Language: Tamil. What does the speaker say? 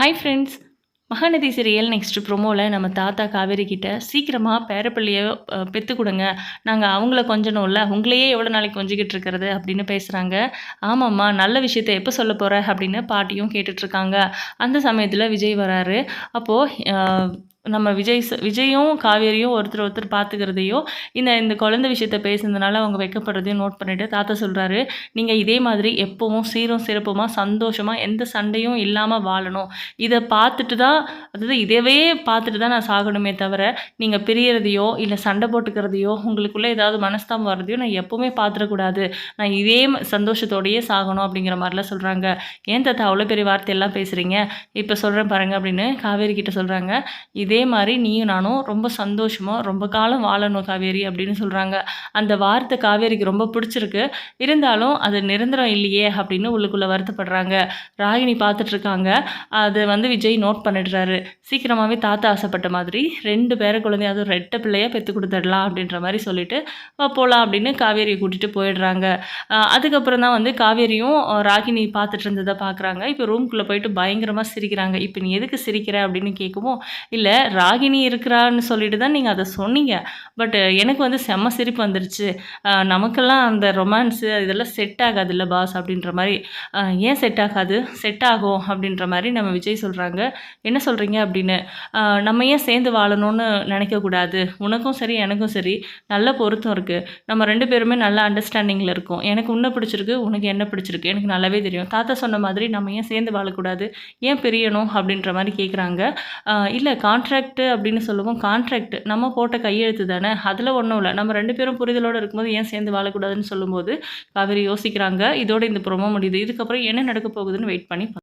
Hi friends Mahanadhi serial next ப்ரோமோவில் நம்ம தாத்தா காவேரி கிட்ட சீக்கிரமாக பேரப்பிள்ளைய பெற்று கொடுங்க. நாங்கள் அவங்கள கொஞ்சணும்ல. உங்களையே எவ்வளோ நாளைக்கு கொஞ்சிக்கிட்டு இருக்கிறது அப்படின்னு பேசுகிறாங்க ஆமாம்மா நல்ல விஷயத்த எப்போ சொல்ல போகிற அப்படின்னு பாட்டியும் கேட்டுட்ருக்காங்க அந்த சமயத்தில் விஜய் வராரு. அப்போது நம்ம விஜய் ச விஜயும் காவேரியும் ஒருத்தர் ஒருத்தர் பார்த்துக்கிறதையோ இந்த இந்த குழந்தை விஷயத்த பேசுனதுனால அவங்க வைக்கப்படுறதையும் நோட் பண்ணிவிட்டு தாத்தா சொல்கிறாரு நீங்கள் இதே மாதிரி எப்போவும் சீரும் சிறப்புமாக சந்தோஷமாக எந்த சண்டையும் இல்லாமல் வாழணும். இதை பார்த்துட்டு தான் அதாவது இதவே பார்த்துட்டு தான் நான் சாகணுமே தவிர நீங்கள் பிரியறதையோ இல்லை சண்டை போட்டுக்கிறதையோ உங்களுக்குள்ளே ஏதாவது மனஸ்தாபம் வர்றதையோ நான் எப்போவுமே பார்த்துடக்கூடாது நான் இதே சந்தோஷத்தோடையே சாகணும் அப்படிங்கிற மாதிரிலாம் சொல்கிறாங்க ஏன் தாத்தா அவ்வளோ பெரிய வார்த்தையெல்லாம் பேசுகிறீங்க இப்போ சொல்கிறேன் பாருங்கள் அப்படின்னு காவேரி கிட்ட சொல்கிறாங்க இது மாதிரி நீயும் நானும் ரொம்ப சந்தோஷமாக ரொம்ப காலம் வாழணும் காவேரி அப்படின்னு சொல்கிறாங்க அந்த வார்த்தை காவேரிக்கு ரொம்ப பிடிச்சிருக்கு. இருந்தாலும் அது நிரந்தரம் இல்லையே அப்படின்னு உள்ளுக்குள்ளே வருத்தப்படுறாங்க. ராகினி பார்த்துட்ருக்காங்க அதை வந்து விஜய் நோட் பண்ணிடுறாரு. சீக்கிரமாகவே தாத்தா ஆசைப்பட்ட மாதிரி ரெண்டு பேர குழந்தைய அதுவும் ரெட்ட பிள்ளையாக பெற்று கொடுத்துடலாம் அப்படின்ற மாதிரி சொல்லிட்டு போகலாம் அப்படின்னு காவேரியை கூட்டிகிட்டு போயிடுறாங்க. அதுக்கப்புறம் தான் வந்து காவேரியும் ராகினி பார்த்துட்டு இருந்ததை பார்க்குறாங்க. இப்போ ரூம்குள்ளே போயிட்டு பயங்கரமாக சிரிக்கிறாங்க. இப்போ நீ எதுக்கு சிரிக்கிற? அப்படின்னு கேட்கவும் இல்லை ராகினி இருக்கிறான்னு சொல்லிட்டு தான் நீங்கள் அதை சொன்னீங்க. பட் எனக்கு வந்து செம்ம சிரிப்பு வந்துருச்சு. நமக்கெல்லாம் அந்த ரொமான்ஸு இதெல்லாம் செட் ஆகாது இல்லை பாஸ் அப்படின்ற மாதிரி. ஏன் செட் ஆகாது? செட் ஆகும் அப்படின்ற மாதிரி நம்ம விஜய் சொல்கிறாங்க என்ன சொல்கிறீங்க அப்படின்னு? நம்ம ஏன் சேர்ந்து வாழணும்னு நினைக்கக்கூடாது உனக்கும் சரி எனக்கும் சரி. நல்ல பொருத்தம் இருக்குது நம்ம ரெண்டு பேருமே நல்ல அண்டர்ஸ்டாண்டிங்கில் இருக்கோம். எனக்கு உன்னை பிடிச்சிருக்கு உனக்கு என்ன பிடிச்சிருக்கு. எனக்கு நல்லாவே தெரியும். தாத்தா சொன்ன மாதிரி நம்ம ஏன் சேர்ந்து வாழக்கூடாது? ஏன் பிரியணும் அப்படின்ற மாதிரி கேட்குறாங்க இல்லை கான்ட்ராக்ட் அப்படின்னு சொல்லுவோம். கான்ட்ராக்ட் நம்ம போட்ட கையெழுத்து தானே? அதில் ஒன்றும் இல்லை. நம்ம ரெண்டு பேரும் புரிதலோடு இருக்கும்போது ஏன் சேர்ந்து வாழக்கூடாதுன்னு சொல்லும்போது காவேரி யோசிக்கிறாங்க. இதோட இந்த ப்ரோமோ முடியுது. இதுக்கப்புறம் என்ன நடக்க போகுதுன்னு வெயிட் பண்ணி